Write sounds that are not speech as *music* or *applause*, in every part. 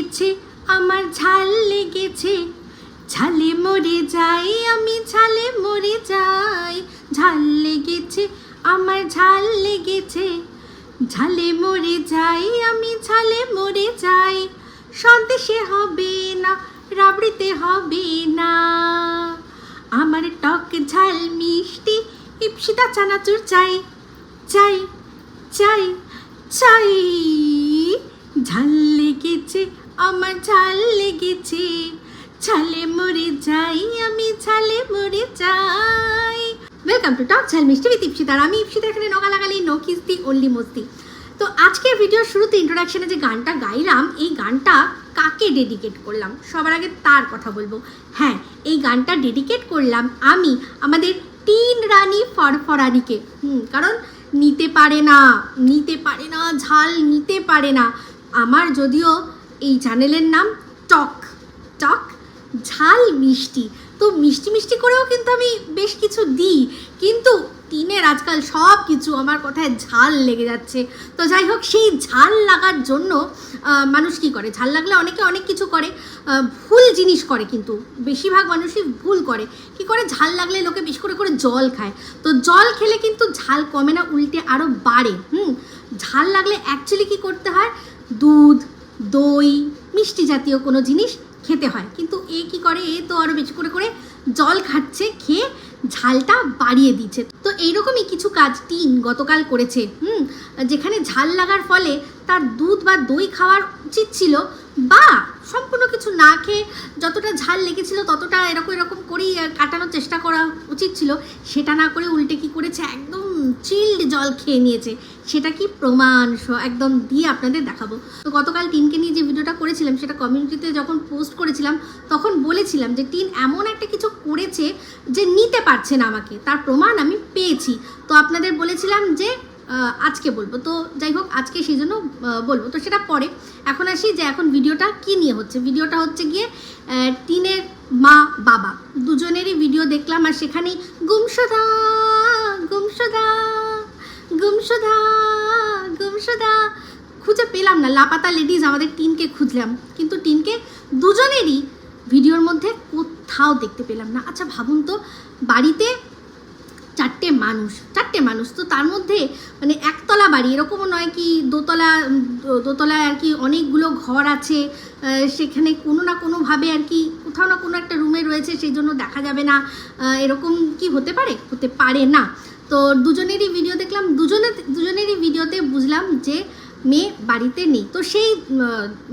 লেগেছে আমার ঝাল লেগেছে। ঝালে মরে যাই, আমি ঝালে মরে যাই। ঝাল লেগেছে, আমার ঝাল লেগেছে। ঝালে মরে যাই, আমি ঝালে মরে যাই। সন্দেশে হবে না, রাবড়িতে হবে না। আমার টক ঝাল মিষ্টি ইপসিতা চানাচুর চাই। চাই চাই চাই। ঝাল লেগেছে আমার ঝাল লেগেছে ঝালে মরে যাই, আমি ঝালে মরে যাই। ওয়েলকাম টু টক ঝাল মিষ্টি উইথ ইপসিতার আমি ইপসিতা, এখানে নগা লাগালি নো কিস্তি অনলি মস্তি তো আজকের ভিডিওর শুরুতে ইন্ট্রোডাকশনে যে গানটা গাইলাম, এই গানটা কাকে ডেডিকেট করলাম? সবার আগে তার কথা বলব। হ্যাঁ এই গানটা ডেডিকেট করলাম আমি, আমাদের তিন রানী ফরফরানিকে। হুম, কারণ নিতে পারে না, নিতে পারে না, ঝাল নিতে পারে না। আমার যদিও এই চ্যানেলের নাম টক টক ঝাল মিষ্টি। তো মিষ্টি মিষ্টি করেও কিন্তু আমি বেশ কিছু দিই, কিন্তু টিনের আজকাল সব কিছু আমার কথায় ঝাল লেগে যাচ্ছে। তো যাই হোক, সেই ঝাল লাগার জন্য মানুষ কি করে? ঝাল লাগলে অনেকে অনেক কিছু করে ভুল জিনিস করে কিন্তু। বেশিরভাগ মানুষই ভুল করে। কি করে? ঝাল লাগলে লোকে বেশি করে করে জল খায়। তো জল খেলে কিন্তু ঝাল কমে না, উল্টে আরও বাড়ে। হুম? ঝাল লাগলে অ্যাকচুয়ালি কি করতে হয়? দুধ দই, মিষ্টি জাতীয় কোনো জিনিস খেতে হয়। কিন্তু এ কি করে? এ তো আরও বেশি করে করে জল খাচ্ছে, খেয়ে ঝালটা বাড়িয়ে দিচ্ছে। তো এইরকমই কিছু কাজ টিন গতকাল করেছে, হুম? যেখানে ঝাল লাগার ফলে তার দুধ বা দই খাওয়ার উচিত ছিল বা সম্পূর্ণ কিছু না খেয়ে যতটা ঝাল লেগেছিল ততটা এরকম এরকম করেই কাটানোর চেষ্টা করা উচিত ছিল। সেটা না করে উল্টে কি করেছে? একদম চিল্ড জল খেয়ে নিয়েছে। সেটা কি প্রমাণ? একদম দিয়ে আপনাদের দেখাবো। তো গতকাল টিনকে নিয়ে যে ভিডিওটা করেছিলাম, সেটা কমিউনিটিতে যখন পোস্ট করেছিলাম, তখন বলেছিলাম যে টিন এমন একটা কিছু করেছে যে নিতে পারছে না আমাকে। তার প্রমাণ আমি পেয়েছি। তো আপনাদের বলেছিলাম যে আজকে বলব। তো যাই হোক, আজকে সেই জন্য বলব। তো সেটা পরে। এখন আসি যে এখন ভিডিওটা কি নিয়ে হচ্ছে। ভিডিওটা হচ্ছে গিয়ে টিনের মা, বাবা। দুজনেরই ভিডিও দেখলাম আর সেখানেই গুমসুধা গুমসুধা গুমসুধা গুমসুধা। খুঁজে পেলাম না। লাপাতা লেডিজ আমাদের টিনকে খুঁজলাম। কিন্তু টিনকে দুজনেরই ভিডিওর মধ্যে কোথাও দেখতে পেলাম না। আচ্ছা ভাবুন তো, বাড়িতে চারটে মানুষ চারটে মানুষ। তো তার মধ্যে মানে একতলা বাড়ি, এরকমও নয় কি দোতলা, দোতলায় আর কি অনেকগুলো ঘর আছে সেখানে কোনো না কোনোভাবে আর কি কোথাও না কোনো একটা রুমে রয়েছে, সেই জন্য দেখা যাবে না। এরকম কি হতে পারে? হতে পারে না। তো দুজনেরই ভিডিও দেখলাম। দুজনে, দুজনেরই ভিডিওতে বুঝলাম যে মেয়ে বাড়িতে নেই। তো সেই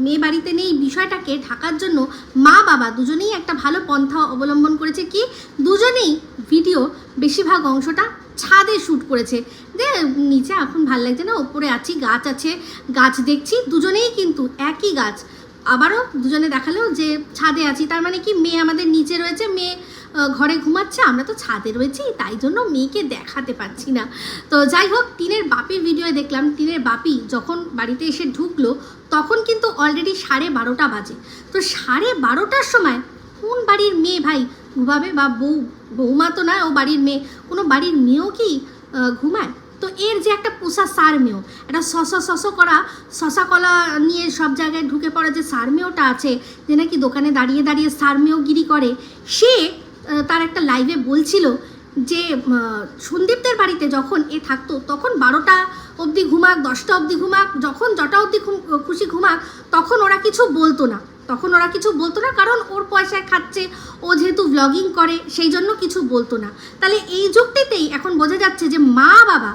মেয়ে বাড়িতে নেই বিষয়টাকে ঢাকার জন্য মা বাবা দুজনেই একটা ভালো পন্থা অবলম্বন করেছে কি? দুজনেই ভিডিও বেশিরভাগ অংশটা ছাদে শ্যুট করেছে। যে নিচে এখন ভালো লাগছে না ওপরে আছি, গাছ আছে, গাছ দেখছি, দুজনেই কিন্তু একই গাছ। আবারও দুজনে দেখাল যে ছাদে আছি, তার মানে কি মেয়ে আমাদের নিচে রয়েছে, মেয়ে ঘরে ঘুমাচ্ছে, আমরা তো ছাদে রয়েছি, তাই জন্য মেয়েকে দেখাতে পারছি না। তো যাই হোক, টিনের বাপির ভিডিও দেখলাম, টিনের বাপি যখন বাড়িতে এসে ঢুকলো, তখন কিন্তু অলরেডি সাড়ে বারোটা বাজে। তো সাড়ে বারোটার সময় কোন বাড়ির মেয়ে ভাই ঘুমাবে বা বউ বৌমা তো নয় ও বাড়ির মেয়ে, কোনো বাড়ির মেয়েও কি ঘুমায়? তো এর যে একটা পোষা সার মেয়েও একটা শশা শস করা, শশা কলা নিয়ে সব জায়গায় ঢুকে পড়া যে সার মেয়েটা আছে, যে নাকি দোকানে দাঁড়িয়ে দাঁড়িয়ে সার মেয়েও গিরি করে, সে তার একটা লাইভে বলছিল যে সন্দীপদের বাড়িতে যখন এ থাকতো, তখন বারোটা অবধি ঘুমাক, দশটা অবধি ঘুমাক, যখন যটা অবধি খুশি ঘুমাক, তখন ওরা কিছু বলতো না। তখন ওরা কিছু বলতো না, কারণ ওর পয়সায় খাচ্ছে, ও যেহেতু ব্লগিং করে, সেই জন্য কিছু বলতো না। তাহলে এই যুক্তিতেই এখন বোঝা যাচ্ছে যে মা বাবা,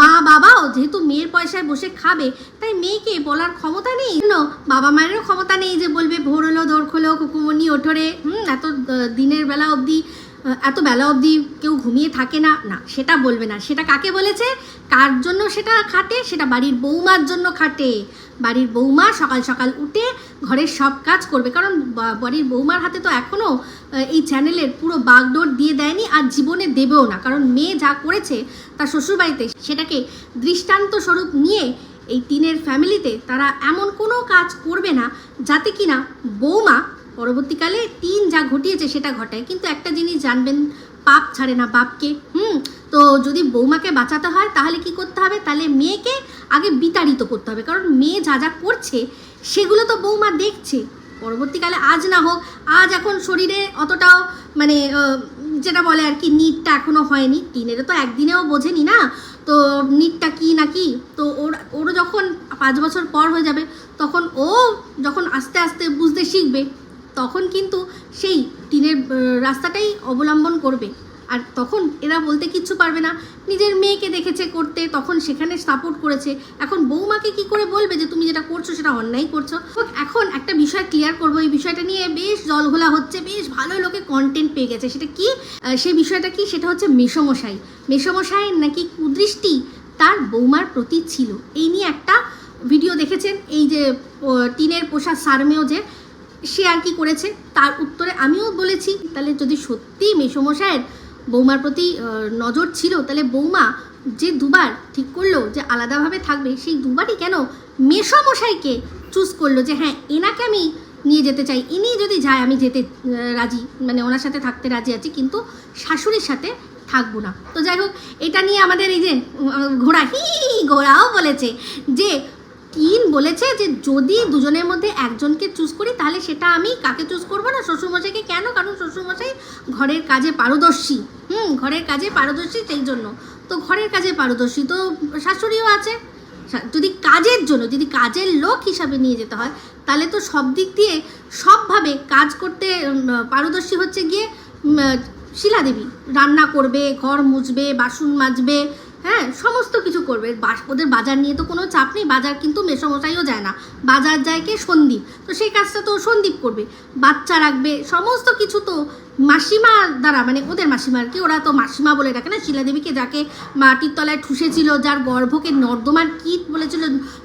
মা বাবাও যেহেতু মেয়ের পয়সায় বসে খাবে, তাই মেয়েকে বলার ক্ষমতা নেই। ন বাবা মায়েরও ক্ষমতা নেই যে বলবে, ভোর হলো দৌড় খোলো, কুকুমনি ওঠরে। হুম, এত দিনের বেলা অবধি এত বেলা অবধি কেউ ঘুমিয়ে থাকে না। না, সেটা বলবে না। সেটা কাকে বলেছে? কার জন্য সেটা খাটে? সেটা বাড়ির বৌমার জন্য খাটে। বাড়ির বৌমা সকাল সকাল উঠে ঘরের সব কাজ করবে। কারণ বাড়ির বৌমার হাতে তো এখনও এই চ্যানেলের পুরো বাগডোর দিয়ে দেয়নি আর জীবনে দেবেও না। কারণ মেয়ে যা করেছে তার শ্বশুরবাড়িতে সেটাকে দৃষ্টান্ত স্বরূপ নিয়ে এই টিনের ফ্যামিলিতে তারা এমন কোনো কাজ করবে না, যাতে কিনা বৌমা পরবর্তীকালে তিন যা ঘটিয়েছে সেটা ঘটায়। কিন্তু একটা জিনিস জানবেন পাপ ছাড়ে না বাপকে, হুম? তো যদি বৌমাকে বাঁচাতে হয়, তাহলে কি করতে হবে? তাহলে মেয়েকে আগে বিতাড়িত করতে হবে। কারণ মেয়ে যা যা করছে, সেগুলো তো বৌমা দেখছে। পরবর্তীকালে আজ না হোক, আজ এখন শরীরে অতটাও মানে যেটা বলে আর কি, নিটটা এখনও হয়নি। টিনেরও তো একদিনেও বোঝেনি না। তো নিটটা কি না কি? তো ওর ওরও যখন পাঁচ বছর পর হয়ে যাবে, তখন ও যখন আস্তে আস্তে বুঝতে শিখবে তখন কিন্তু সেই টিনের রাস্তাটাই অবলম্বন করবে। আর তখন এরা বলতে কিচ্ছু পারবে না। নিজের মেয়েকে দেখেছে করতে, তখন সেখানে সাপোর্ট করেছে। এখন বৌমাকে কি করে বলবে যে, তুমি যেটা করছ সেটা অন্যায় করছ? এখন একটা বিষয় ক্লিয়ার করব। এই বিষয়টা নিয়ে বেশ জলঘোলা হচ্ছে, বেশ ভালো লোকে কন্টেন্ট পেয়ে গেছে। সেটা কি? সেই বিষয়টা কি? সেটা হচ্ছে মেসমশাই। মেসমশাইয়ের নাকি কুদৃষ্টি তার বৌমার প্রতি ছিল। এই নিয়ে একটা ভিডিও দেখেছেন? এই যে টিনের পোষা সারমেয় যে সে আর কি করেছে? তার উত্তরে আমিও বলেছি। তাহলে যদি সত্যি মেসমশাইয়ের বৌমার প্রতি নজর ছিল, তাহলে বৌমা যে দুবার ঠিক করল যে আলাদাভাবে থাকবে, সেই দুবারই কেন মেসমশাইকে চুজ করল যে হ্যাঁ এনাকে আমি নিয়ে যেতে চাই। ইনি যদি যায়, আমি যেতে রাজি। মানে ওনার সাথে থাকতে রাজি আছি, কিন্তু শাশুড়ির সাথে থাকব না। তো যাই হোক, এটা নিয়ে আমাদের এই যে ঘোড়া হি, ঘোড়াও বলেছে যে তিন বলেছে যে যদি দুজনের মধ্যে একজনকে চুজ করি, তাহলে সেটা আমি কাকে চুজ করব না? শ্বশুরমশাইকে কেন? কারণ শ্বশুরমশাই ঘরের কাজে পারদর্শী। হুম, ঘরের কাজে পারদর্শী সেই জন্য। তো ঘরের কাজে পারদর্শী। তো শাশুড়িও আছে। যদি কাজের জন্য, যদি কাজের লোক হিসাবে নিয়ে যেতে হয়, তাহলে তো সব দিক দিয়ে সবভাবে কাজ করতে পারদর্শী হচ্ছে গিয়ে শিলাদেবী। রান্না করবে, ঘর মুছবে, বাসন মাজবে হ্যাঁ সমস্ত কিছু করবে। ওদের বাজার নিয়ে তো কোনো চাপ নেই, বাজার কিন্তু মেসমশাইও যায় না। বাজার যায় কে? সন্দীপ। তো সেই কাজটা তো সন্দীপ করবে। বাচ্চা রাখবে, সমস্ত কিছু তো মাসিমা দ্বারা মানে ওদের মাসিমা আর কি ওরা তো মাসিমা বলে ডাকে না, শিলাদেবীকে যাকে মাটির তলায় ঠুসেছিল, যার গর্ভকে নর্দমার কীট বলেছিল,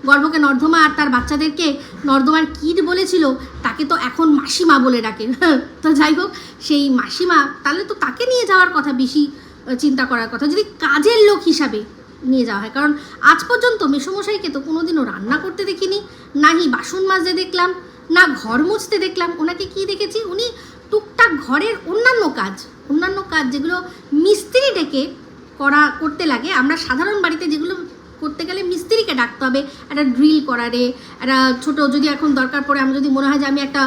গর্ভকে নর্দমা আর তার বাচ্চাদেরকে নর্দমার কীট বলেছিল, তাকে তো এখন মাসিমা বলে ডাকে। *laughs* তো যাই হোক, সেই মাসিমা, তাহলে তো তাকে নিয়ে যাওয়ার কথা বেশি। চিন্তা করার কথা, যদি কাজের লোক হিসাবে নিয়ে যাওয়া হয়। কারণ আজ পর্যন্ত মেসমশাইকে তো কোনোদিনও রান্না করতে দেখিনি নাহি বাসন মাজতে দেখলাম, না ঘর মুছতে দেখলাম। ওনাকে কি দেখেছি? উনি টুকটাক ঘরের অন্যান্য কাজ অন্যান্য কাজ যেগুলো মিস্ত্রি ডেকে করা, করতে লাগে। আমরা সাধারণ বাড়িতে যেগুলো করতে গেলে মিস্ত্রিকে ডাকতে হবে। একটা ড্রিল করারে, একটা ছোট, যদি এখন দরকার পড়ে, আমি যদি মনে হয় যে আমি একটা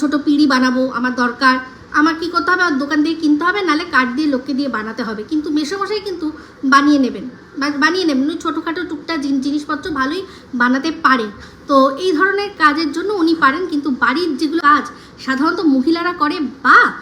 ছোট পিঁড়ি বানাবো, আমার দরকার। আমার কি করতে হবে? আর দোকান থেকে কিনতে হবে? নালে কাঠ দিয়ে লোককে দিয়ে বানাতে হবে। কিন্তু মেসমশাই কিন্তু বানিয়ে নেবেন। বানিয়ে নেবেন। উনি ছোটোখাটো টুকটা জিন- জিনিসপত্র ভালোই বানাতে পারে। তো এই ধরনের কাজের জন্য উনি পারেন। কিন্তু বাড়ির যেগুলো কাজ, সাধারণত মহিলারা করে বা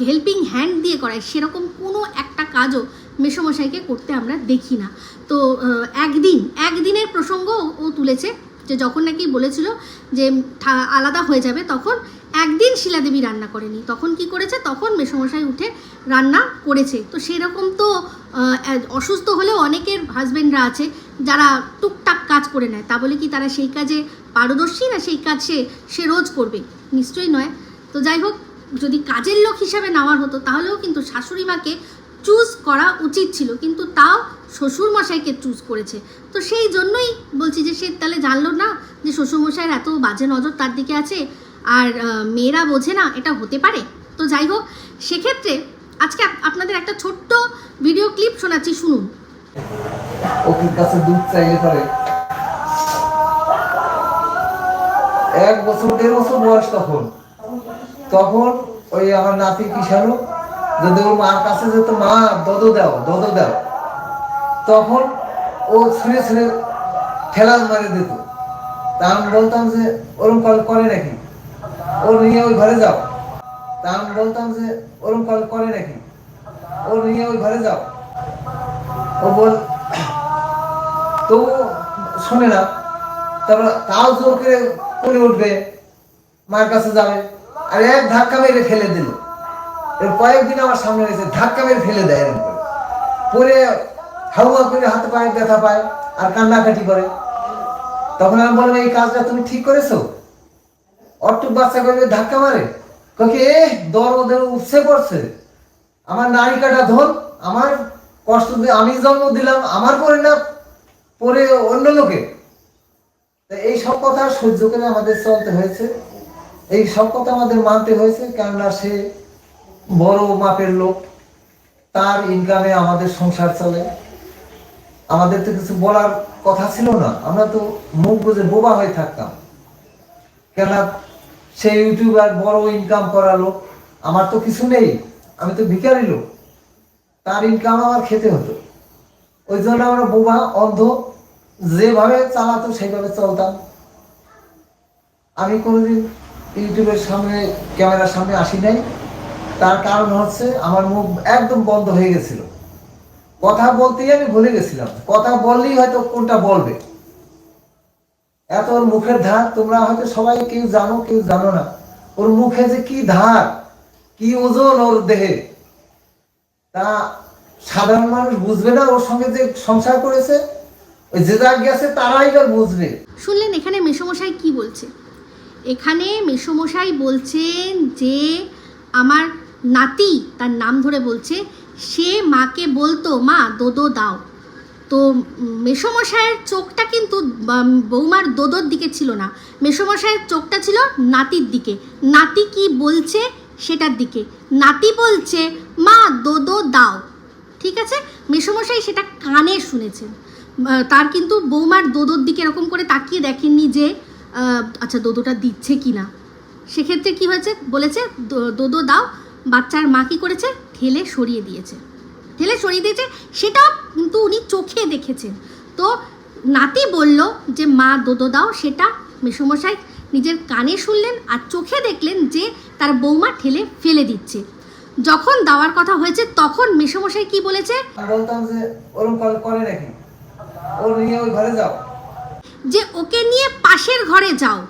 হেল্পিং হ্যান্ড দিয়ে করায়, সেরকম কোনো একটা কাজও মেসমশাইকে করতে আমরা দেখি না। তো একদিন, একদিনের প্রসঙ্গ ও- তুলেছে যে যখন নাকি বলেছিল যে আলাদা হয়ে যাবে। তখন একদিন শিলাদেবী রান্না করেনি। তখন কি করেছে? তখন মেসমশাই উঠে রান্না করেছে। তো সেরকম তো অসুস্থ হলেও অনেকের হাজবেন্ডরা আছে, যারা টুকটাক কাজ করে নেয়। তা বলে কি তারা সেই কাজে পারদর্শী না সেই কাজ সে সে রোজ করবে? নিশ্চয়ই নয়। তো যাই হোক, যদি কাজের লোক হিসাবে নেওয়ার হতো, তাহলেও কিন্তু শাশুড়ি মাকে চুজ করা উচিত ছিল। কিন্তু তাও শ্বশুর মশাইকে চুজ করেছে। তো সেই জন্যই বলছি যে সে তাহলে জানলো না যে শ্বশুরমশাইয়ের এত বাজে নজর তার দিকে আছে। আর মেয়েরা বোঝে না এটা হতে পারে। তো যাই হোক, সেক্ষেত্রে আজকে আপনাদের একটা ছোট্ট ভিডিও ক্লিপ শোনাচ্ছি, শুনুন। ওকির কাছে এক বছর, দেড় বছর বয়স তখন। তখন ওই আমার নাতি কিষানো যদি ওর মার কাছে যেত মা দদ দাও দদ দাও। তখন ও ছিঁড়ে ছিঁড়ে ঠেলা মারে দিত। তা আমি বলতাম যে, ওরম কল করে নাকি? ও নিয়ে ওই ঘরে যাও। তা আমি বলতাম যে, ওরম করে নাকি? ও নিয়ে ওই ঘরে যাও। ও বল তো শোনে না। তারপর তাও জোর করে করে উঠবে মায়ের কাছে যাবে। আর এক ধাক্কা মেরে ফেলে দিল। এর কয়েকদিন আমার সামনে এসে ধাক্কা মেরে ফেলে দেয় এরকম করে। পরে হাওয়া করে হাতে পায়ে ব্যথা পায় আর কান্নাকাটি করে। তখন আমি বললাম, এই কাজটা তুমি ঠিক করেছ? অটুক বাচ্চা করে ধাক্কা মারে। কাকে এ দরদের উঠছে পড়ছে। আমার নারী কাটা ধন, আমার কষ্ট দিয়ে আমি জন্ম দিলাম, আমার পরে না পরে অন্য লোকে। এই সব কথা সহ্য করে আমাদের চলতে হয়েছে। এই সব কথা আমাদের মানতে হয়েছে, কেননা সে বড় মাপের লোক। তার ইনকামে আমাদের সংসার চলে। আমাদের তো কিছু বলার কথা ছিল না। আমরা তো মুখ বুঝে বোবা হয়ে থাকতাম। কেন সে ইউটিউবার বড় ইনকাম করালো আমার তো কিছু নেই, আমি তো ভিখারি লোক। তার ইনকাম আমার খেতে হতো। ওই জন্য আমরা বোমা অন্ধ, যেভাবে চালাতো সেইভাবে চলতাম। আমি কোনোদিন ইউটিউবের সামনে, ক্যামেরার সামনে আসি নাই। তার কারণ হচ্ছে আমার মুখ একদম বন্ধ হয়ে গেছিল। কথা বলতেই আমি ভুলে গেছিলাম। কথা বললেই হয়তো কোনটা বলবে। এত ওর মুখের ধার, তোমরা হয়তো সবাই কেউ জানো কেউ জানো না। ওর মুখে যে কি ধার, কি ওজন ওর দেহে, তা সাধারণ মানুষ বুঝবে না। ওর সঙ্গে যে সংসার করেছে, ওই যে যা গেছে তারাই আর বুঝবে। শুনলেন, এখানে মেসোমশাই কি বলছে? এখানে মেসোমশাই বলছেন যে, আমার নাতি তার নাম ধরে বলছে, সে মাকে বলতো, মা, দোদো দাও। তো উম, মেসোমশাইয়ের চোখটা কিন্তু বাম, বৌমার দোদোর দিকে ছিল না। মেসোমশাইয়ের চোখটা ছিল নাতির দিকে। নাতি কি বলছে সেটার দিকে। নাতি বলছে মা দোদো দাও। ঠিক আছে? মেসোমশাই সেটা কানে শুনেছেন তার কিন্তু বৌমার দোদোর দিকে এরকম করে তাকিয়ে দেখেননি যে আচ্ছা দোদোটা দিচ্ছে কি না সেক্ষেত্রে কি হয়েছে? বলেছে "দো- দোদো দাও। বাচ্চার মা কি করেছে? ঠেলে সরিয়ে দিয়েছে। ঠেলে সরিয়ে দিয়েছে সেটাও কিন্তু উনি চোখে দেখেছেন। তো নাতি বলল যে মা দোদো দাও। সেটা মেসোমশাই নিজের কানে শুনলেন আর চোখে দেখলেন যে তার বৌমা ঠেলে ফেলে দিচ্ছে। যখন দেওয়ার কথা হয়েছে তখন মেসোমশাই কি বলেছে? যে ওকে নিয়ে পাশের ঘরে যাও।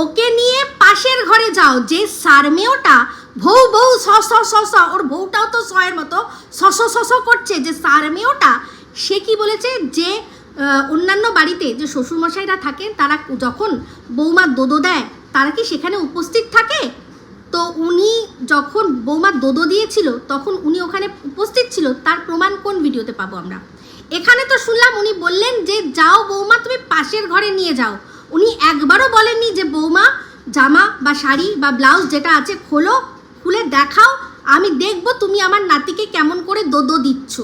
ওকে নিয়ে পাশের ঘরে যাও, যে সারমেয়টা ভৌ বউ স স স ওর বউটাও তো সয়ের মতো স স স স করছে, যে সারমেয়টা সে কি বলেছে যে অন্যান্য বাড়িতে যে শ্বশুরমশাইরা থাকেন তারা যখন বৌমা দোদো দেয়, তারা কি সেখানে উপস্থিত থাকে? তো উনি যখন বৌমা দোদো দিয়েছিল, তখন উনি ওখানে উপস্থিত ছিল, তার প্রমাণ কোন ভিডিওতে পাবো আমরা? এখানে তো শুনলাম উনি বললেন যে, যাও বৌমা, তুমি পাশের ঘরে নিয়ে যাও। উনি একবারও বলেননি যে বৌমা, জামা বা শাড়ি বা ব্লাউজ যেটা আছে খোলো, খুলে দেখাও, আমি দেখব তুমি আমার নাতিকে কেমন করে দোদো দিচ্ছ।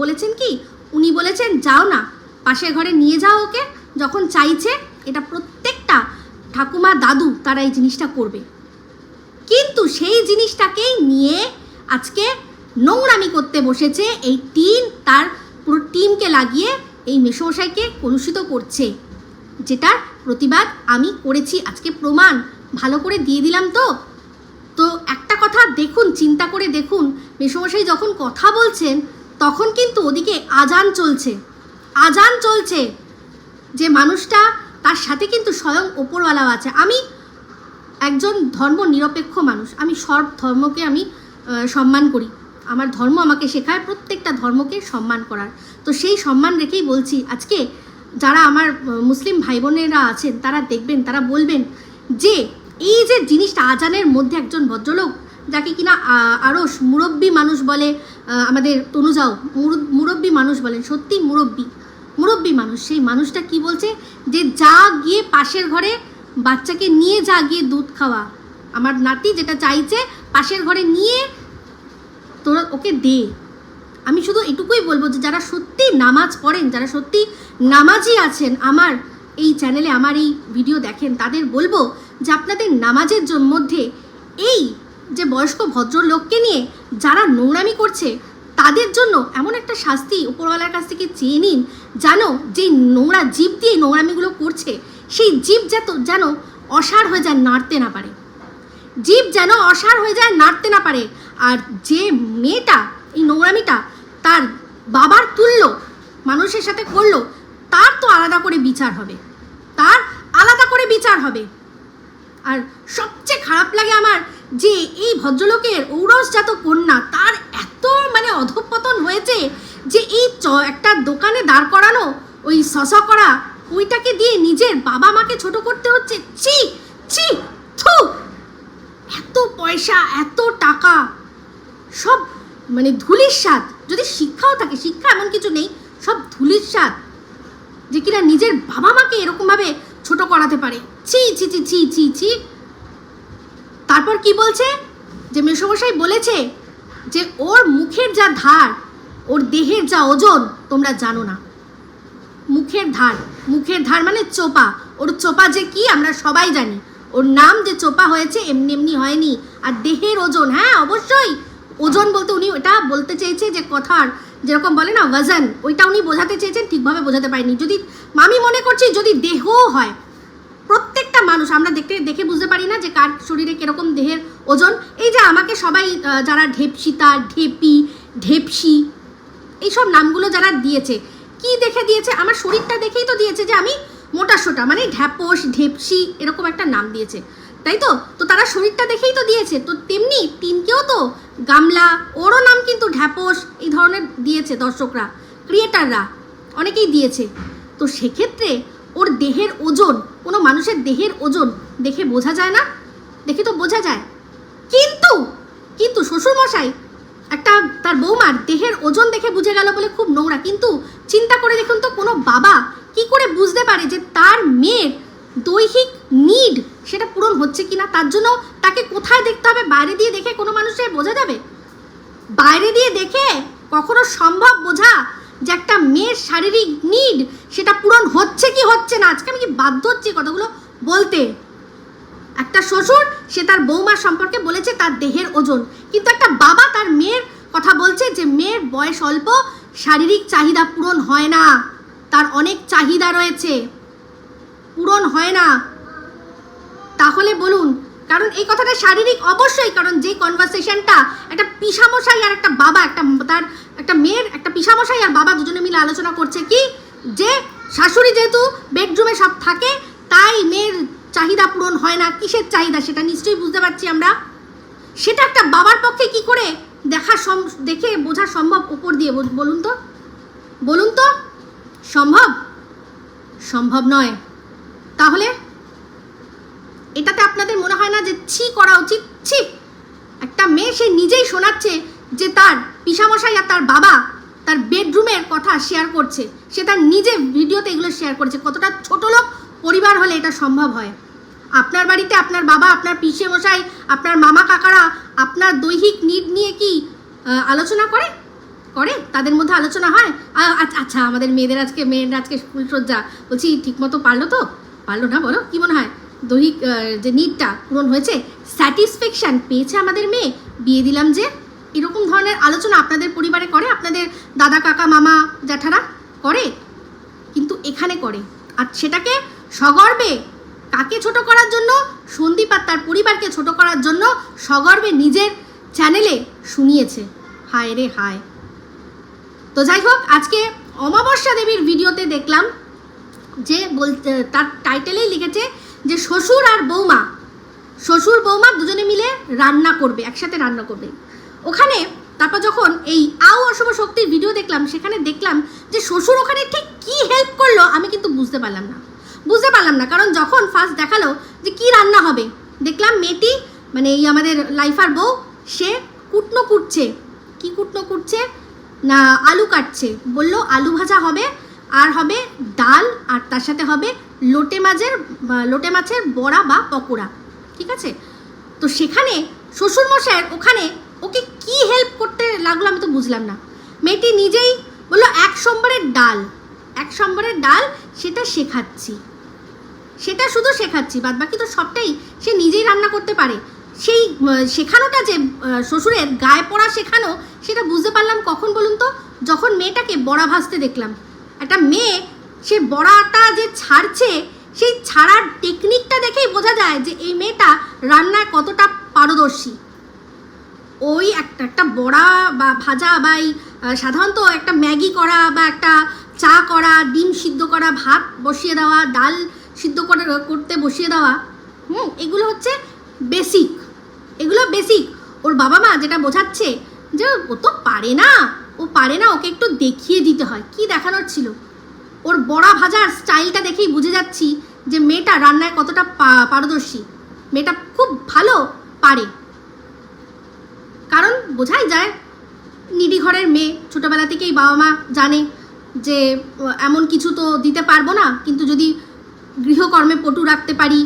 বলেছেন কি? উনি বলেছেন, যাও না, পাশের ঘরে নিয়ে যাও ওকে, যখন চাইছে, এটা প্রত্যেকটা ঠাকুমা দাদু তারা এই জিনিসটা করবে। কিন্তু সেই জিনিসটাকেই নিয়ে আজকে নোংরামি করতে বসেছে, এই টিম তার পুরো টিমকে লাগিয়ে এই মেসমশাইকে কলুষিত করছে, যেটার প্রতিবাদ আমি করেছি, আজকে প্রমাণ। ভালো করে দিয়ে দিলাম তো? তো একটা কথা দেখুন, চিন্তা করে দেখুন। মেসমশাই যখন কথা বলছেন, তখন কিন্তু ওদিকে আজান চলছে। আজান চলছে যে মানুষটা তার সাথে কিন্তু স্বয়ং ওপরওয়ালাও আছে। আমি একজন ধর্ম নিরপেক্ষ মানুষ। আমি সব ধর্মকে আমি সম্মান করি। আমার ধর্ম আমাকে শেখায়, প্রত্যেকটা ধর্মকে সম্মান করার। তো সেই সম্মান রেখেই বলছি, আজকে যারা আমার মুসলিম ভাই বোনেরা আছেন, তারা দেখবেন, তারা বলবেন যে এই যে জিনিসটা আজানের মধ্যে একজন ভদ্রলোক যাকে কিনা আরও মুরব্বী মানুষ বলে আমাদের তনুজাও মুরব্বী মানুষ বলেন, সত্যি মুরব্বী মুরব্বী মানুষ, সেই মানুষটা কি বলছে যে যা গিয়ে পাশের ঘরে বাচ্চাকে নিয়ে যা গিয়ে দুধ খাওয়া। আমার নাতি যেটা চাইছে, পাশের ঘরে নিয়ে তোরা ওকে দে। আমি শুধু এটুকুই বলব যে যারা সত্যি নামাজ পড়েন, যারা সত্যি নামাজি আছেন, আমার এই চ্যানেলে আমার এই ভিডিও দেখেন, তাদের বলব যে আপনাদের নামাজের মধ্যে এই যে বয়স্ক ভদ্রলোককে নিয়ে যারা নোংরামি করছে, তাদের জন্য এমন একটা শাস্তি উপরওয়ালার কাছ থেকে চেয়ে নিন জানো যে নোংরা জীব দিয়ে নোংরামিগুলো করছে, সেই জীব যেত, যেন অসার হয়ে যায়, নাড়তে না পারে। জীব যেন অসার হয়ে যায়, নাড়তে না পারে। আর যে মেয়েটা এই নোংরামিটা তার বাবার তুল্য, মানুষের সাথে করল, তার তো আলাদা করে বিচার হবে, তার আলাদা করে বিচার হবে। আর সবচেয়ে খারাপ লাগে আমার যে এই ভদ্রলোকের ঔরসজাত কন্যা, তার এত মানে অধঃপতন হয়েছে যে এই চ, একটা দোকানে দাঁড় করানো ওই সস করা ওইটাকে দিয়ে নিজের বাবা মাকে ছোট করতে হচ্ছে। ছি ছি, থু! এত পয়সা, এত টাকা, সব মানে ধুলির স্বাদ যদি শিক্ষাও থাকে, শিক্ষা এমন কিছু নেই, সব ধুলির স্বাদ, যে কিনা নিজের বাবা মাকে এরকমভাবে ছোট করাতে পারে। ছি ছি ছি ছি ছি ছি। তারপর কি বলছে? যে মেসমশাই বলেছে যে ওর মুখের যা ধার, ওর দেহের যা ওজন, তোমরা জানো না। মুখের ধার মুখের ধার মানে চোপা। ওর চোপা যে কি, আমরা সবাই জানি। ওর নাম যে চোপা হয়েছে, এমনি এমনি হয়নি। আর দেহের ওজন হ্যাঁ অবশ্যই। ওজন বলতে উনি ওটা বলতে চেয়েছে যে কথার যেরকম বলে না ওয়াজন ওইটা উনি বোঝাতে চেয়েছেন, ঠিকভাবে বোঝাতে পারেনি। যদি আমি মনে করছি যদি দেহ হয়, প্রত্যেকটা মানুষ, আমরা দেখতে, দেখে বুঝতে পারি না যে কার শরীরে কীরকম দেহের ওজন। এই যে আমাকে সবাই যারা ঢেপসিতা, ঢেপি, ঢেপসি, এইসব নামগুলো যারা দিয়েছে, কি দেখে দিয়েছে? আমার শরীরটা দেখেই তো দিয়েছে যে আমি মোটা সোটা মানে ঢ্যাপস, ঢেপসি, এরকম একটা নাম দিয়েছে। তাই তো? তো তারা শরীরটা দেখেই তো দিয়েছে। তো তেমনি তিনকেও তো গামলা, ওরও নাম কিন্তু ঢ্যাপস এই ধরনের দিয়েছে দর্শকরা, ক্রিয়েটাররা, অনেকেই দিয়েছে। তো সেক্ষেত্রে ওর দেহের ওজন, কোনো মানুষের দেহের ওজন দেখে বোঝা যায় না? দেখে তো বোঝা যায়। কিন্তু কিন্তু শ্বশুরমশাই, একটা তার বৌমার দেহের ওজন দেখে বুঝে গেল বলে খুব নোংরা। কিন্তু চিন্তা করে দেখুন তো কোনো বাবা কি করে বুঝতে পারে যে তার মেয়ের দৈহিক নিড সেটা পূরণ হচ্ছে কি না তার জন্য তাকে কোথায় দেখতে হবে? বাইরে দিয়ে দেখে কোনো মানুষের বোঝা যাবে? বাইরে দিয়ে দেখে কখনো সম্ভব বোঝা যে একটা মেয়ের শারীরিক নিড সেটা পূরণ হচ্ছে কি হচ্ছে না? আজকে আমি কি বাধ্য হচ্ছি কথাগুলো বলতে? একটা শ্বশুর, সে তার বৌমা সম্পর্কে বলেছে তার দেহের ওজন। কিন্তু একটা বাবা তার মেয়ের কথা বলছে যে মেয়ের বয়স অল্প, শারীরিক চাহিদা পূরণ হয় না। তার অনেক চাহিদা রয়েছে। পূরণ হয় না। তাহলে বলুন, কারণ এই কথাটা শারীরিক অবশ্যই, কারণ যে কনভারসেশনটা একটা পিসামশাই আর একটা বাবা, একটা তার একটা মেয়ের, একটা পিসামশাই আর বাবা দুজনে মিলে আলোচনা করছে কি, যে শাশুড়ি যেহেতু বেডরুমে সব থাকে, তাই মেয়ের চাহিদা পূরণ হয় না। কিসের চাহিদা সেটা নিশ্চয়ই বুঝতে পারছি আমরা। সেটা একটা বাবার পক্ষে কি করে দেখা সম- দেখে বোঝা সম্ভব উপর দিয়ে বল- বলুন তো? বলুন তো? সম্ভব? সম্ভব নয়। তাহলে এটাতে আপনাদের মনে হয় না যে ছি করা উচিত? ছি! একটা মেয়ে সে নিজেই শোনাচ্ছে যে তার পিসামশাই আর তার বাবা তার বেডরুমের কথা শেয়ার করছে। সে তার নিজে ভিডিওতে এগুলো শেয়ার করছে। কতটা ছোট লোক পরিবার হলে এটা সম্ভব হয়? আপনার বাড়িতে আপনার বাবা, আপনার পিসে মশাই আপনার মামা কাকারা আপনার দৈহিক নিড নিয়ে কি আলোচনা করে? করে? তাদের মধ্যে আলোচনা হয়? আচ্ছা- আচ্ছা আমাদের মেয়েদের আজকে মেয়েরা আজকে স্কুল সজ্জা বলছি, ঠিকমতো পারল তো? পারল না, বলো? কি মনে হয়? দৈহিক যে নিডটা পূরণ হয়েছে স্যাটিসফ্যাকশান পেয়েছে আমাদের মেয়ে? বিয়ে দিলাম যে? এরকম ধরনের আলোচনা আপনাদের পরিবারে করে? আপনাদের দাদা, কাকা, মামা, জ্যাঠারা করে? কিন্তু এখানে করে। আর সেটাকে সগর্বে কাকে ছোট করার জন্য? সন্দীপ আর তার পরিবারকে ছোট করার জন্য সগর্বে নিজের চ্যানেলে শুনিয়েছে। হায় রে হায়। তো যাই হোক, আজকে অমাবস্যা দেবীর ভিডিওতে দেখলাম যে বল তার টাইটেলেই লিখেছে যে শ্বশুর আর বৌমা, শ্বশুর, বৌমা দুজনে মিলে রান্না করবে, একসাথে রান্না করবে। ওখানে তারপর যখন এই আও অশুভ শক্তির ভিডিও দেখলাম, সেখানে দেখলাম যে শ্বশুর ওখানে ঠিক কি হেল্প করল আমি কিন্তু বুঝতে পারলাম না। বুঝতে পারলাম না, কারণ যখন ফার্স্ট দেখাল যে কি রান্না হবে, দেখলাম মেয়েটি মানে এই আমাদের লাইফার বউ, সে কুটনো কুটছে। কি কুটনো কুটছে? না, আলু কাটছে। বলল, আলু ভাজা হবে আর হবে ডাল, আর তার সাথে হবে লোটে মাছের লোটে মাছের বড়া বা পকোড়া, ঠিক আছে? তো সেখানে শ্বশুরমশাইয়ের ওখানে ওকে কি হেল্প করতে লাগল আমি তো বুঝলাম না। মেয়েটি নিজেই বলল, এক সোমবারের ডাল, এক সোমবারের ডাল সেটা শেখাচ্ছি। সেটা শুধু শেখাচ্ছি বাদ বাকি তো সবটাই সে নিজেই রান্না করতে পারে। সেই শেখানোটা যে শ্বশুরের গায়ে পড়া শেখানো, সেটা বুঝতে পারলাম কখন বলুন তো? যখন মেয়েটাকে বড়া ভাজতে দেখলাম। একটা মেয়ে, সে বড়াটা যে ছাড়ছে, সেই ছাড়ার টেকনিকটা দেখেই বোঝা যায় যে এই মেয়েটা রান্নায় কতটা পারদর্শী। ওই একটা একটা বড়া বা ভাজা বা এই সাধারণত একটা ম্যাগি করা বা একটা চা করা, ডিম সিদ্ধ করা, ভাত বসিয়ে দেওয়া, ডাল সিদ্ধ করে করতে বসিয়ে দেওয়া, হুম, এগুলো হচ্ছে বেসিক এগুলো বেসিক ওর বাবা মা যেটা বোঝাচ্ছে যে ও তো পারে না। ও পারে না, ওকে একটু দেখিয়ে দিতে হয়। কি দেখানোর ছিল? ওর বড়া ভাজার স্টাইলটা দেখেই বুঝে যাচ্ছি যে মেয়েটা রান্নায় কতটা পারদর্শী। মেয়েটা খুব ভালো পারে। কারণ বোঝাই যায় নিডি ঘরের মেয়ে, ছোটোবেলা থেকেই বাবা মা জানে যে এমন কিছু তো দিতে পারব না, কিন্তু যদি গৃহকর্মে পটু রাখতে পারি,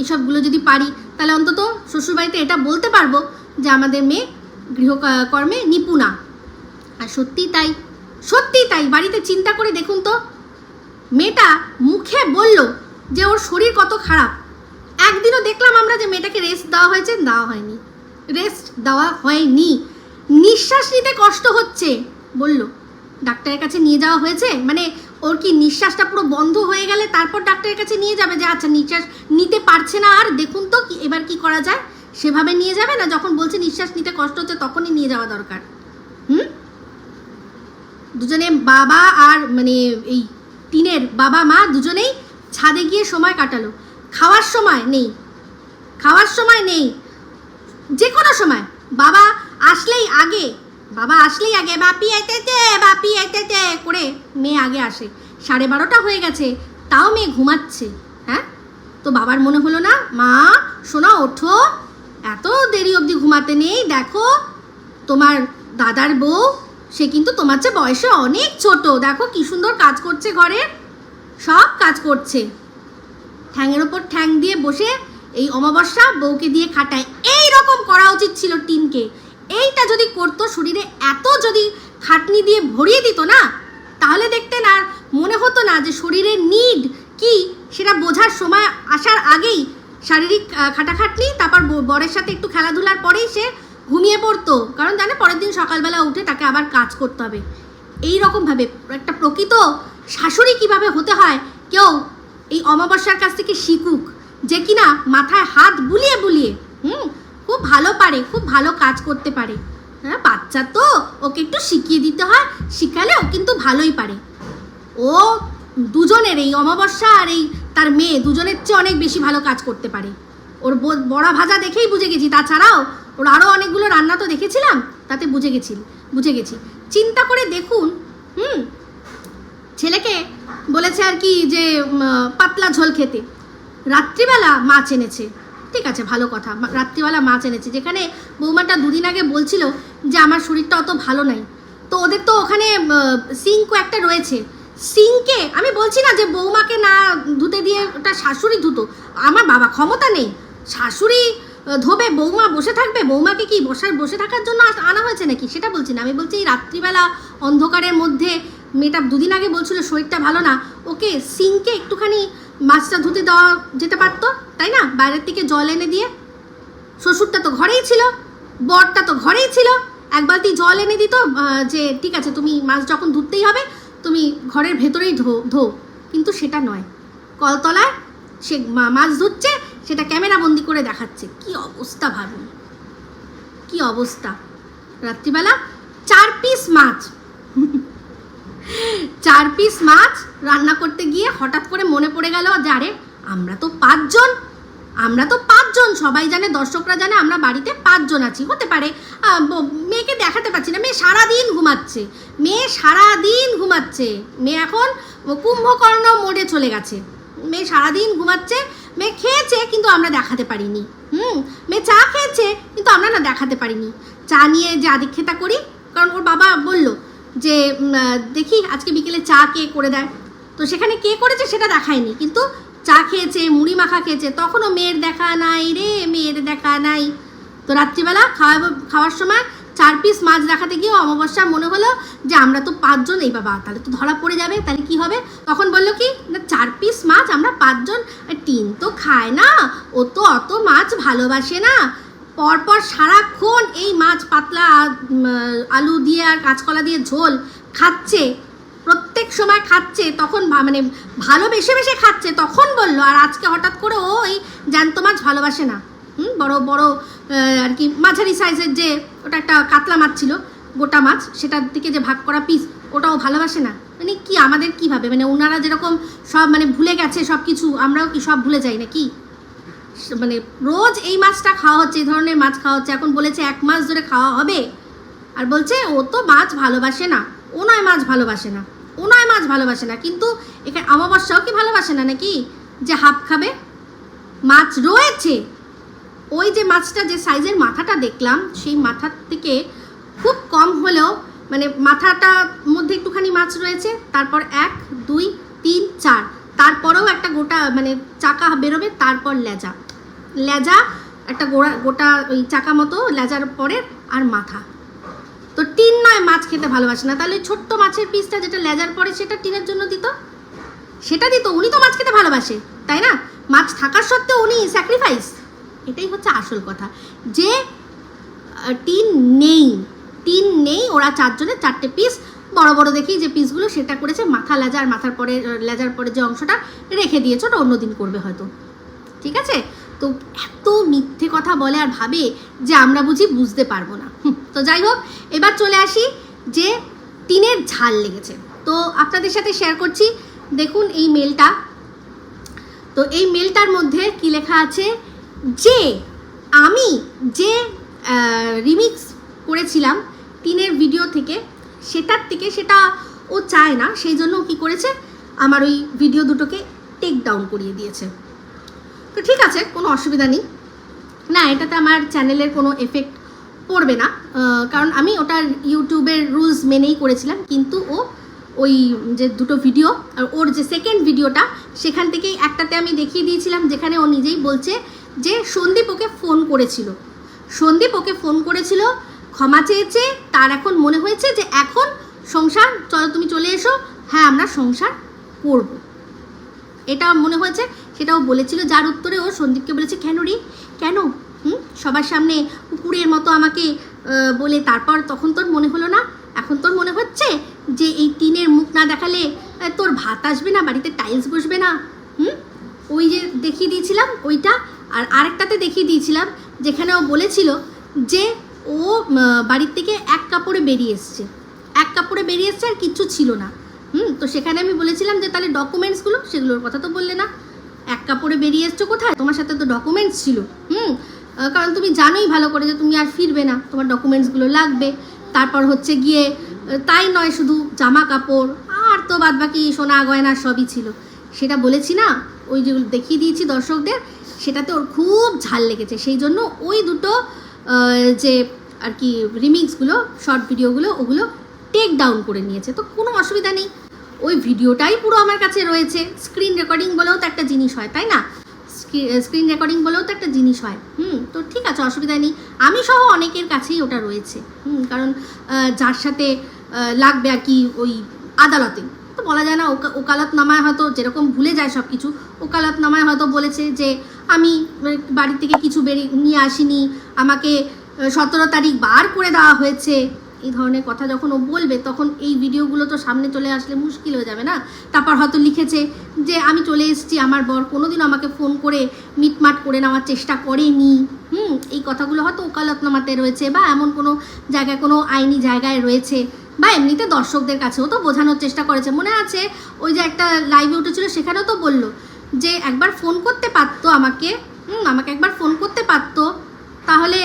এইসবগুলো যদি পারি, তাহলে অন্তত শ্বশুরবাড়িতে এটা বলতে পারব যে আমাদের মেয়ে গৃহকর্মে নিপুণা। আর সত্যিই তাই সত্যিই তাই। বাড়িতে চিন্তা করে দেখুন তো। মেয়েটা মুখে বলল যে ওর শরীর কত খারাপ। একদিনও দেখলাম আমরা যে মেয়েটাকে রেস্ট দেওয়া হয়েছে, দেওয়া হয়নি। রেস্ট দেওয়া হয়নি। নিঃশ্বাস নিতে কষ্ট হচ্ছে, বলল। ডাক্তারের কাছে নিয়ে যাওয়া হয়েছে? মানে ওর কি নিঃশ্বাসটা পুরো বন্ধ হয়ে গেলে তারপর ডাক্তারের কাছে নিয়ে যাবে যে আচ্ছা নিঃশ্বাস নিতে পারছে না আর, দেখুন তো এবার কি করা যায়? সেভাবে নিয়ে যাবে না? যখন বলছে নিঃশ্বাস নিতে কষ্ট হচ্ছে, তখনই নিয়ে যাওয়া দরকার। দুজনে বাবা আর মানে এই টিনের বাবা মা দুজনেই ছাদে গিয়ে সময় কাটালো। খাওয়ার সময় নেই। খাওয়ার সময় নেই। যে কোনো সময়। বাবা আসলেই আগে। বাবা আসলেই আগে। বাপি এতেতে বাপি এতেতে করে মেয়ে আগে আসে। সাড়ে বারোটা হয়ে গেছে। তাও মেয়ে ঘুমাচ্ছে। হ্যাঁ? তো বাবার মনে হলো না, মা, শোনা, ওঠো। এত দেরি অবধি ঘুমাতে নেই। দেখো, তোমার দাদার বউ সে কিন্তু তোমার চেয়ে বয়সে অনেক ছোট। দেখো কি সুন্দর কাজ করছে ঘরে। সব কাজ করছে। ঠ্যাংয়ের ওপর ঠ্যাং দিয়ে বসে এই অমাবস্যা বউকে দিয়ে খাটায়। এই রকম করা উচিত ছিল টিনকে এইটা যদি করতো, শরীরে এত যদি খাটনি দিয়ে ভরিয়ে দিত না, তাহলে দেখতেন আর মনে হতো না যে শরীরের নিড কি। সেটা বোঝার সময় আসার আগেই শারীরিক খাটাখাটনি, তারপর বরের সাথে একটু খেলাধুলার পরেই সে ঘুমিয়ে পড়তো। কারণ জানে, পরের দিন সকালবেলা উঠে তাকে আবার কাজ করতে হবে। এই রকমভাবে একটা প্রকৃত শাশুড়ি কীভাবে হতে হয়, কেউ এই অমাবস্যার কাছ থেকে শিখুক যে কিনা মাথায় হাত বুলিয়ে বুলিয়ে, হুম, খুব ভালো পারে, খুব ভালো কাজ করতে পারে। হ্যাঁ বাচ্চা তো, ওকে একটু শিখিয়ে দিতে হয় শিখালে ও কিন্তু ভালোই পারে। ও দুজনের এই অমাবস্যা আর এই তার মেয়ে দুজনের চেয়ে অনেক বেশি ভালো কাজ করতে পারে। ওর বড়া ভাজা দেখেই বুঝে গেছি, তাছাড়াও ওর আরও অনেকগুলো রান্না তো দেখেছিলাম, তাতে বুঝে গেছি বুঝে গেছি। চিন্তা করে দেখুন, হুম, ছেলেকে বলেছে আর কি যে পাতলা ঝোল খেতে। রাত্রিবেলা মাছ এনেছে, ঠিক আছে, ভালো কথা রাত্রিবেলা মাছ এনেছে, যেখানে বৌমাটা দুদিন আগে বলছিল যে আমার শরীরটা অত ভালো নাই। তো ওদের তো ওখানে সিঙ্কও একটা রয়েছে। সিঙ্কে আমি বলছি না যে বৌমাকে না ধুতে দিয়ে, ওটা শাশুড়ি ধুতো, আমার বাবা ক্ষমতা নেই। শাশুড়ি ধোবে, বৌমা বসে থাকবে? বৌমাকে কি বসার, বসে থাকার জন্য আনা হয়েছে নাকি? সেটা বলছি না। আমি বলছি এই রাত্রিবেলা অন্ধকারের মধ্যে মেয়েটা দুদিন আগে বলছিল শরীরটা ভালো না, ওকে সিঙ্কে একটুখানি মাছটা ধুতে দেওয়া যেতে পারতো, তাই না? বাইরের থেকে জল এনে দিয়ে। শ্বশুরটা তো ঘরেই ছিল, বরটা তো ঘরেই ছিল। এক বালতি জল এনে দিত যে ঠিক আছে, তুমি মাছ যখন ধুতেই হবে, তুমি ঘরের ভেতরেই ধো ধো। কিন্তু সেটা নয়। কলতলায় সে মাছ ধুচ্ছে সেটা ক্যামেরা বন্দি করে দেখাচ্ছে। কি অবস্থা ভাবুন কি অবস্থা? রাত্রিবেলা চার পিস মাছ। চার পিস মাছ রান্না করতে গিয়ে হঠাৎ করে মনে পড়ে গেল যে, আরে, আমরা তো পাঁচজন। আমরা তো পাঁচজন। সবাই জানে, দর্শকরা জানে, আমরা বাড়িতে পাঁচজন আছি। হতে পারে মেয়েকে দেখাতে পারছি না। মেয়ে সারাদিন ঘুমাচ্ছে। মেয়ে সারাদিন ঘুমাচ্ছে। মেয়ে এখন কুম্ভকর্ণ মোড়ে চলে গেছে। মেয়ে সারাদিন ঘুমাচ্ছে। মেয়ে খেয়েছে, কিন্তু আমরা দেখাতে পারিনি। হুম মেয়ে চা খেয়েছে, কিন্তু আমরা না দেখাতে পারিনি। চা নিয়ে যে আদিক্ষেতা করি, কারণ ওর বাবা বলল যে দেখি আজকে বিকেলে চা কে করে দেয়। তো সেখানে কে করেছে সেটা দেখায়নি, কিন্তু চা খেয়েছে, মুড়ি মাখা খেয়েছে। তখনও মেয়ের দেখা নাই রে, মেয়ের দেখা নাই। তো রাত্রিবেলা খাওয়া খাওয়ার সময় চার পিস মাছ দেখাতে গিয়ে অমাবস্যা মনে হলো যে আমরা তো পাঁচজন, এই বাবা, তাহলে তো ধরা পড়ে যাবে, তাহলে কি হবে? তখন বলল কি, না, চার পিস মাছ, আমরা পাঁচজন টিন তো খায় না, ও তো অত মাছ ভালোবাসে না। পরপর সারাক্ষণ এই মাছ পাতলা আলু দিয়ে আর কাঁচকলা দিয়ে ঝোল খাচ্ছে, প্রত্যেক সময় খাচ্ছে, তখন মানে ভালোবেসে বেসে খাচ্ছে, তখন বলল, আর আজকে হঠাৎ করে ও ওই জ্যান্ত মাছ ভালোবাসে না। হুম, বড় বড় আর কি, মাঝারি সাইজের যে ওটা একটা কাতলা মাছ ছিল, গোটা মাছ, সেটার দিকে যে ভাগ করা পিস ওটাও ভালোবাসে না। মানে কি, আমাদের কীভাবে মানে ওনারা যেরকম সব মানে ভুলে গেছে সব কিছু আমরাও কি সব ভুলে যাই নাকি? মানে রোজ এই মাছটা খাওয়া হচ্ছে, এই ধরনের মাছ খাওয়া হচ্ছে, এখন বলেছে এক মাস ধরে খাওয়া হবে। আর বলছে, ও তো মাছ ভালোবাসে না, ও নয় মাছ ভালোবাসে না, ও নয় মাছ ভালোবাসে না, কিন্তু এখানে অমাবস্যাও কি ভালোবাসে না নাকি? যে হাফ খাবে, মাছ রয়েছে ওই যে মাছটা, যে সাইজের মাথাটা দেখলাম, সেই মাথার থেকে খুব কম হলেও মানে মাথাটার মধ্যে একটুখানি মাছ রয়েছে, তারপর এক, দুই, তিন, চার, তারপরেও একটা গোটা মানে চাকা বেরোবে, তারপর লেজা। লেজা, একটা গোড়া, গোটা ওই চাকা মতো, লেজার পরে আর মাথা। তো টিন নয় মাছ খেতে ভালোবাসে না, তাহলে ছোট্ট মাছের পিসটা যেটা লেজার পরে সেটা টিনের জন্য দিত? সেটা দিত, উনি তো মাছ খেতে ভালোবাসে, তাই না? মাছ থাকার সত্ত্বেও উনি স্যাক্রিফাইস এটাই হচ্ছে আসল কথা। যে টিন নেই টিন নেই, ওরা চারজনের চারটে পিস বড় বড় দেখি যে পিসগুলো সেটা করেছে, মাথা লেজার, মাথার পরে লেজার পরে যে অংশটা রেখে দিয়েছে, ওটা অন্যদিন করবে হয়তো। ঠিক আছে? তো এত মিথ্যে কথা বলে আর ভাবে যে আমরা বুঝি বুঝতে পারব না। তো যাই হোক, এবার চলে আসি যে টিনের ঝাল লেগেছে। তো আপনাদের সাথে শেয়ার করছি। দেখুন এই মেলটা তো এই মেলটার মধ্যে কি লেখা আছে? যে আমি যে রিমিক্স করেছিলাম টিনের ভিডিও থেকে, সেটার থেকে সেটা ও চায় না, সেই জন্য ও কী করেছে? আমার ওই ভিডিও দুটোকে টেক ডাউন করিয়ে দিয়েছে। তো ঠিক আছে, কোনো অসুবিধা নেই। না, এটাতে আমার চ্যানেলের কোনো এফেক্ট পড়বে না কারণ আমি ওটার ইউটিউবের রুলস মেনেই করেছিলাম, কিন্তু ও ওই যে দুটো ভিডিও আর ওর যে সেকেন্ড ভিডিওটা সেখান থেকেই একটাতে আমি দেখিয়ে দিয়েছিলাম, যেখানে ও নিজেই বলছে যে সন্দীপ ওকে ফোন করেছিল। সন্দীপ ওকে ফোন করেছিল, ক্ষমা চেয়েছে, তার এখন মনে হয়েছে যে এখন সংসার, চলো তুমি চলে এসো হ্যাঁ আমরা সংসার করব। এটা মনে হয়েছে, সেটাও বলেছিল। যার উত্তরে ও সন্দীপকে বলেছে, কেন রে? কেন? হুম? সবার সামনে কুকুরের মতো আমাকে বলে তারপর তখন তোর মনে হলো না? এখন তোর মনে হচ্ছে যে এই টিনের মুখ না দেখালে তোর ভাত আসবে না, বাড়িতে টাইলস বসবে না? হুম? ওই যে দেখিয়ে দিয়েছিলাম, ওইটা আর আরেকটাতে দেখিয়ে দিয়েছিলাম, যেখানে ও বলেছিল যে ও বাড়ির থেকে এক কাপড়ে বেরিয়ে এসছে। এক কাপড়ে বেরিয়ে এসছে আর কিচ্ছু ছিল না। হুম, তো সেখানে আমি বলেছিলাম যে তাহলে ডকুমেন্টসগুলো, সেগুলোর কথা তো বললে না। এক কাপড়ে বেরিয়ে এসছো কোথায়? তোমার সাথে তো ডকুমেন্টস ছিল। হুম কারণ তুমি জানোই ভালো করে যে তুমি আর ফিরবে না, তোমার ডকুমেন্টসগুলো লাগবে। তারপর হচ্ছে গিয়ে তাই নয় শুধু জামা কাপড়, আর তো বাদ বাকি সোনা গয়না সবই ছিল। সেটা বলেছি না, ওই যেগুলো দেখিয়ে দিয়েছি দর্শকদের সেটাতে ওর খুব ঝাল লেগেছে। সেই জন্য ওই দুটো যে আর কি রিমিক্সগুলো শর্ট ভিডিওগুলো ওগুলো টেক ডাউন করে নিয়েছে। তো কোনো অসুবিধা নেই। ওই ভিডিওটাই পুরো আমার কাছে রয়েছে। স্ক্রিন রেকর্ডিং বলেও তো একটা জিনিস হয়, তাই না? স্ক্রিন রেকর্ডিং বলেও তো একটা জিনিস হয়। হুম, তো ঠিক আছে, অসুবিধা নেই। আমি সহ অনেকের কাছেই ওটা রয়েছে। হুম, কারণ যার সাথে লাগবে আর কি ওই আদালতে। বলা যায় না, ওকা- ওকালতনামায় হয়তো যেরকম ভুলে যায় সব কিছু ওকালতনামায় হয়তো বলেছে যে আমি মানে বাড়ি থেকে কিছু বেরিয়ে নিয়ে আসিনি, আমাকে সতেরো তারিখ বার করে দেওয়া হয়েছে। এই ধরনের কথা যখন ও বলবে, তখন এই ভিডিওগুলো তো সামনে চলে আসলে মুশকিল হয়ে যাবে না? তারপর হয়তো লিখেছে যে, আমি চলে এসেছি, আমার বর কোনোদিন আমাকে ফোন করে মিটমাট করে নেওয়ার চেষ্টা করেনি। হুম, এই কথাগুলো হয়তো ওকালতনামাতে রয়েছে বা এমন কোনো জায়গায়, কোনো আইনি জায়গায় রয়েছে। বা এমনিতে দর্শকদের কাছেও তো বোঝানোর চেষ্টা করেছে। মনে আছে ওই যে একটা লাইভে উঠেছিল, সেখানেও তো বলল যে একবার ফোন করতে পারতো আমাকে আমাকে একবার ফোন করতে পারতো। তাহলে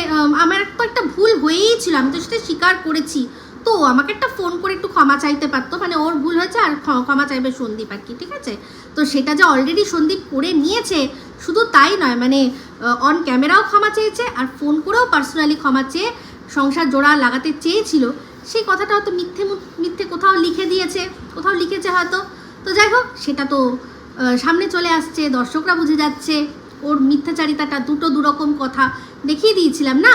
আমার তো একটা ভুল হয়েই ছিল, আমি তো সেটা স্বীকার করেছি। তো আমাকে একটা ফোন করে একটু ক্ষমা চাইতে পারতো মানে ওর ভুল হয়েছে আর ক্ষমা চাইবে সন্দীপ আর কি, ঠিক আছে? তো সেটা যে অলরেডি সন্দীপ করে নিয়েছে, শুধু তাই নয় মানে অন ক্যামেরাও ক্ষমা চেয়েছে আর ফোন করেও পার্সোনালি ক্ষমা চেয়ে সংসার জোড়া লাগাতে চেয়েছিল। সেই কথাটা হয়তো মিথ্যে মিথ্যে কোথাও লিখে দিয়েছে, কোথাও লিখেছে হয়তো। তো যাই হোক, সেটা তো সামনে চলে আসছে, দর্শকরা বুঝে যাচ্ছে। ওর মিথ্যাচারিতাটা দুটো দুরকম কথা দেখিয়ে দিয়েছিলাম না?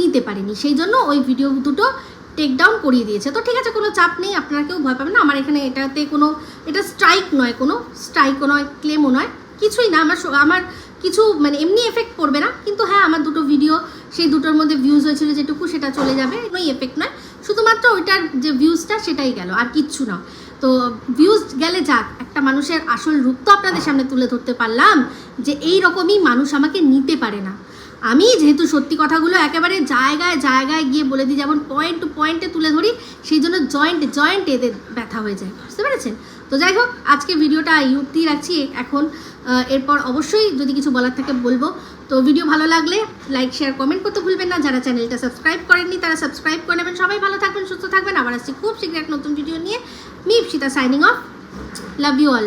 নিতে পারিনি। সেই জন্য ওই ভিডিও দুটো টেক ডাউন করিয়ে দিয়েছে। তো ঠিক আছে, কোনো চাপ নেই, আপনারা কেউ ভয় পাবেন না। আমার এখানে এটাতে কোনো, এটা স্ট্রাইক নয়, কোনো স্ট্রাইকও নয় ক্লেমও নয়। কিছুই না, আমার আমার কিছু মানে এমনি এফেক্ট পড়বে না। কিন্তু হ্যাঁ আমার দুটো ভিডিও সেই দুটোর মধ্যে ভিউজ হয়েছিল যেটুকু, সেটা চলে যাবে। কোনো এফেক্ট নয়। শুধুমাত্র ওইটার যে ভিউজটা সেটাই গেল, আর কিচ্ছু না। তো ভিউজ গেলে যাক, একটা মানুষের আসল রূপ তো আপনাদের সামনে তুলে ধরতে পারলাম, যে এই রকমই মানুষ আমাকে নিতে পারে না। আমি যেহেতু সত্যি কথাগুলো একেবারে জায়গায় জায়গায় গিয়ে বলে দিই, যেমন পয়েন্ট টু পয়েন্টে তুলে ধরি, সেই জন্য জয়েন্ট জয়েন্ট এদের ব্যথা হয়ে যায়। বুঝতে পেরেছেন? তো যাই হোক, আজকে ভিডিওটা ইউটি রাখছি। এখন এরপর অবশ্যই যদি কিছু বলার থাকে বলব। তো ভিডিও ভালো লাগলে লাইক শেয়ার কমেন্ট করতে ভুলবেন না। যারা চ্যানেলটা সাবস্ক্রাইব করেননি, তারা সাবস্ক্রাইব করে নেবেন। সবাই ভালো থাকবেন সুস্থ থাকবেন। আবার আসছি খুব শীঘ্র এক নতুন ভিডিও নিয়ে। Me Ipsita signing off love you all